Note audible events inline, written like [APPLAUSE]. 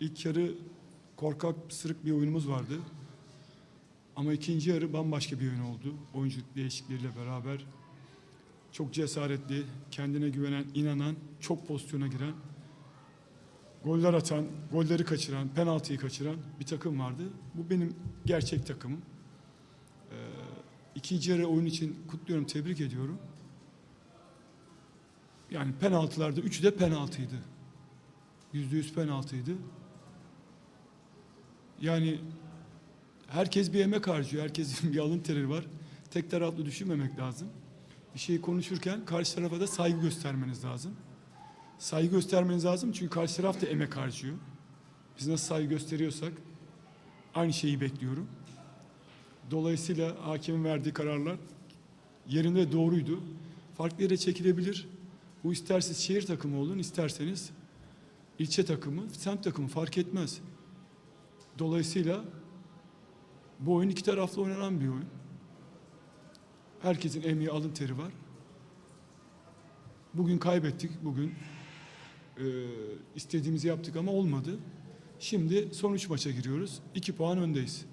İlk yarı korkak, sırık bir oyunumuz vardı. Ama ikinci yarı bambaşka bir oyun oldu. Oyunculuk değişikliğiyle beraber çok cesaretli, kendine güvenen, inanan, çok pozisyona giren, goller atan, golleri kaçıran, penaltıyı kaçıran bir takım vardı. Bu benim gerçek takımım. Ee, ikinci yarı oyun için kutluyorum, tebrik ediyorum. Yani penaltılarda üçü de penaltıydı. Yüzde yüz penaltıydı. Yani herkes bir emek harcıyor. Herkesin [LAUGHS] bir alın teri var. Tek taraflı düşünmemek lazım. Bir şeyi konuşurken karşı tarafa da saygı göstermeniz lazım. Saygı göstermeniz lazım çünkü karşı taraf da emek harcıyor. Biz nasıl saygı gösteriyorsak aynı şeyi bekliyorum. Dolayısıyla hakimin verdiği kararlar yerinde doğruydu. Farklı yere çekilebilir. Bu isterseniz şehir takımı olun, isterseniz ilçe takımı, semt takımı fark etmez. Dolayısıyla bu oyun iki taraflı oynanan bir oyun. Herkesin emeği alın teri var. Bugün kaybettik. Bugün e, istediğimizi yaptık ama olmadı. Şimdi son üç maça giriyoruz. İki puan öndeyiz.